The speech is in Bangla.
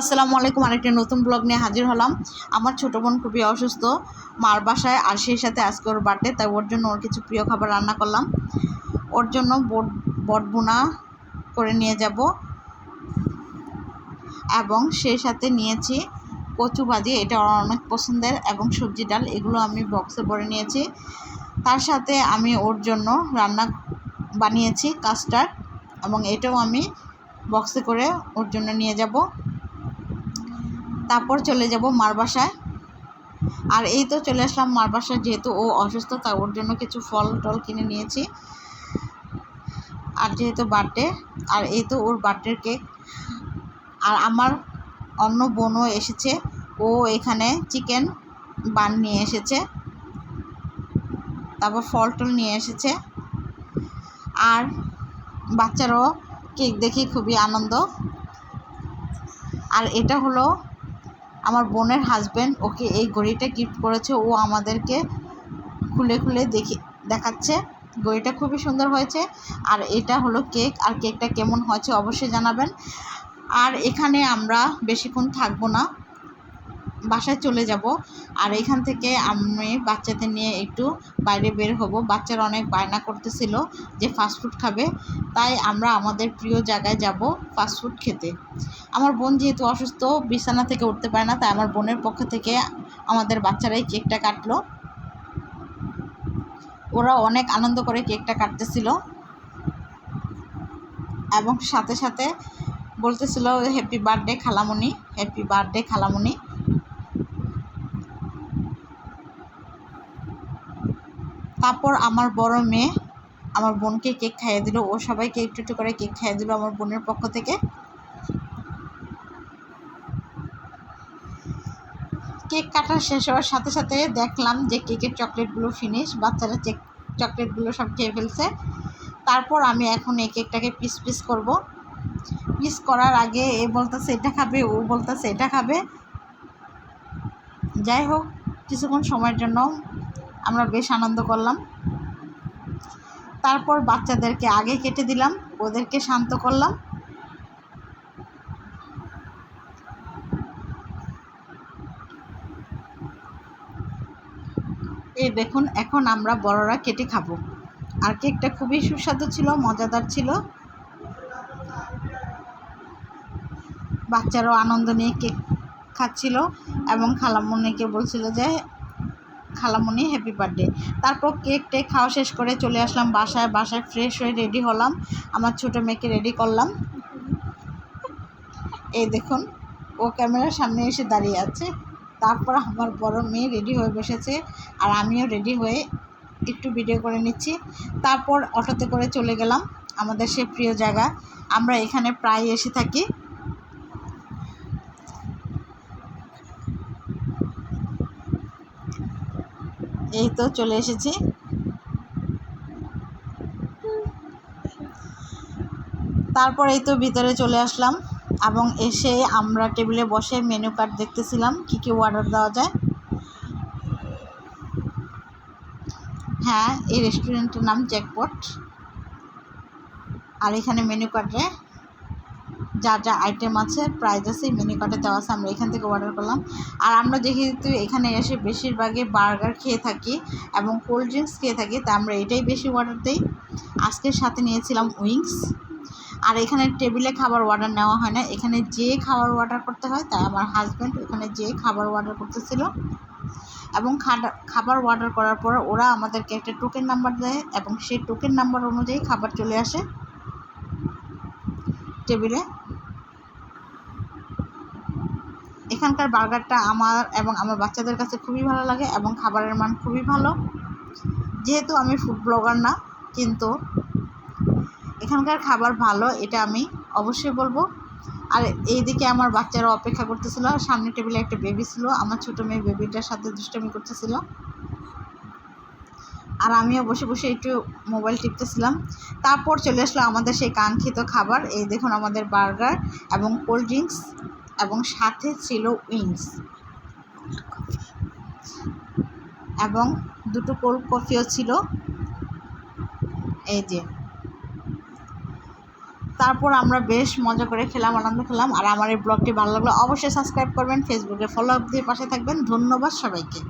আসসালামু আলাইকুম। আরেকটি নতুন ব্লগ নিয়ে হাজির হলাম। আমার ছোটো বোন খুবই অসুস্থ। মার বাসায় আর সেই সাথে আজকে ওর বার্থডে তাই ওর জন্য ওর কিছু প্রিয় খাবার রান্না করলাম। ওর জন্য বট বটবুনা করে নিয়ে যাব। এবং সেই সাথে নিয়েছি কচু ভাজি, এটা অনেক পছন্দের, এবং সবজি ডাল, এগুলো আমি বক্সে ভরে নিয়েছি। তার সাথে আমি ওর জন্য রান্না বানিয়েছি কাস্টার্ড এবং এটাও আমি বক্সে করে ওর জন্য নিয়ে যাব। তারপর চলে যাব মার বাসায়। আর এই তো চলে আসলাম মার বাসায়, যেহেতু ও অসুস্থ তাই ওর জন্য কিছু ফল টল কিনে নিয়েছি। আর যেহেতু বার্থডে আর এই তো ওর বার্থডের কেক আর আমার অন্য বোনও এসেছে, ও এখানে চিকেন বান নিয়ে এসেছে। তারপর ফল টল নিয়ে এসেছে। আর বাচ্চারাও কেক দেখে খুবই আনন্দ। আর এটা হলো আমার বোনের হাজব্যান্ড ওকে এই ঘড়িটা গিফট করেছে। ও আমাদেরকে খুলে খুলে দেখি, দেখাচ্ছে। ঘড়িটা খুবই সুন্দর হয়েছে। আর এটা হলো কেক আর কেকটা কেমন হয়েছে অবশ্যই জানাবেন। আর এখানে আমরা বেশিক্ষণ থাকব না। বাসায় চলে যাব। আর এখান থেকে আমি বাচ্চাদের নিয়ে একটু বাইরে বের হব। বাচ্চারা অনেক বায়না করতেছিল যে ফাস্টফুড খাবে। তাই আমরা আমাদের প্রিয় জায়গায় যাব ফাস্টফুড খেতে। আমার বোন যেহেতু অসুস্থ, বিছানা থেকে উঠতে পারে না, তাই আমার বোনের পক্ষ থেকে আমাদের বাচ্চারাই কেকটা কাটলো। ওরা অনেক আনন্দ করে কেকটা কাটতেছিল। এবং সাথে সাথে বলতেছিল হ্যাপি বার্থডে খালামণি হ্যাপি বার্থডে খালামণি তারপর আমার বড় মেয়ে আমার বোনকে কেক খাইয়ে দিল। ও সবাইকে একটু একটু করে কেক খাইয়ে দিল আমার বোনের পক্ষ থেকে। কেক কাটা শেষ হওয়ার সাথে সাথে দেখলাম যে কেকের চকলেটগুলো ফিনিশ বাচ্চারা চেক চকলেটগুলো সব খেয়ে ফেলছে। তারপর আমি এখন এই কেকটাকে পিস পিস করব। পিস করার আগে এ বলতেছে, এটা খাবে, ও বলতেছে, এটা খাবে। যাই হোক, কিছুক্ষণ সময়ের জন্য আমরা বেশ আনন্দ করলাম। তারপর বাচ্চাদেরকে আগে কেটে দিলাম, ওদেরকে শান্ত করলাম। এই দেখুন, এখন আমরা বড়রা কেটে খাব। আর কেকটা খুবই সুস্বাদু ছিল, মজাদার ছিল। বাচ্চারাও আনন্দ নিয়ে কেক খাচ্ছিল এবং খালামুনিকে বলছিল যে খালামুনি হ্যাপি বার্থডে তারপর কেক টেক খাওয়া শেষ করে চলে আসলাম বাসায়। বাসায় ফ্রেশ হয়ে রেডি হলাম। আমার ছোটো মেয়েকে রেডি করলাম। এই দেখুন, ও ক্যামেরার সামনে এসে দাঁড়িয়ে আছে। তারপর আমার বড় মেয়ে রেডি হয়ে বসেছে আর আমিও রেডি হয়ে একটু ভিডিও করে নিচ্ছি। তারপর অটোতে করে চলে গেলাম। আমাদের সে প্রিয় জায়গা। আমরা এখানে প্রায় এসে থাকি। এই তো চলে এসেছি। তারপর এই তো ভিতরে চলে আসলাম এবং এসে আমরা টেবিলে বসে মেনু কার্ড দেখতেছিলাম, কী কী অর্ডার দেওয়া যায়। হ্যাঁ এই রেস্টুরেন্টের নাম জ্যাকপট আর এখানে মেনু কার্ডে যা যা আইটেম আছে প্রাইস আছে মেনু কার্ডে দেওয়া আছে, আমরা এখান থেকে অর্ডার করলাম। আর আমরা যেহেতু এখানে এসে বেশিরভাগই বার্গার খেয়ে থাকি এবং কোল্ড ড্রিঙ্কস খেয়ে থাকি, তা আমরা এটাই বেশি অর্ডার দিই। আজকের সাথে নিয়েছিলাম উইংস আর এখানে টেবিলে খাবার অর্ডার নেওয়া হয় না। এখানে যে খাবার অর্ডার করতে হয় তাই আমার হাজব্যান্ড ওখানে যে খাবার অর্ডার করতেছিল। এবং খাবার অর্ডার করার পর ওরা আমাদেরকে একটা টোকেন নাম্বার দেয় এবং সেই টোকেন নাম্বার অনুযায়ী খাবার চলে আসে টেবিলে এখানকার বার্গারটা আমার এবং আমার বাচ্চাদের কাছে খুবই ভালো লাগে এবং খাবারের মান খুবই ভালো। যেহেতু আমি ফুড ব্লগার না, কিন্তু এখানকার খাবার ভালো, এটা আমি অবশ্যই বলব। আর এইদিকে আমার বাচ্চারা অপেক্ষা করতেছিল, সামনে টেবিলে একটা বেবি ছিল, আমার ছোটো মেয়ে বেবিটার সাথে দুষ্টামি করতেছিল। আর আমিও বসে বসে একটু মোবাইল টিপতেছিলাম। তারপর চলে আসলো আমাদের সেই কাঙ্ক্ষিত খাবার, এই দেখুন আমাদের বার্গার এবং কোল্ড ড্রিঙ্কস। এবং সাথে ছিল উইংস। এবং দুটো কোল্ড কফিও ছিল। এই যে। তারপর আমরা বেশ মজা করে খেলাম, আনন্দ খেলাম। আর আমার এই ব্লগটি ভালো লাগলে অবশ্যই সাবস্ক্রাইব করবেন ফেসবুকে ফলো আপ দিয়ে পাশে থাকবেন। ধন্যবাদ সবাইকে।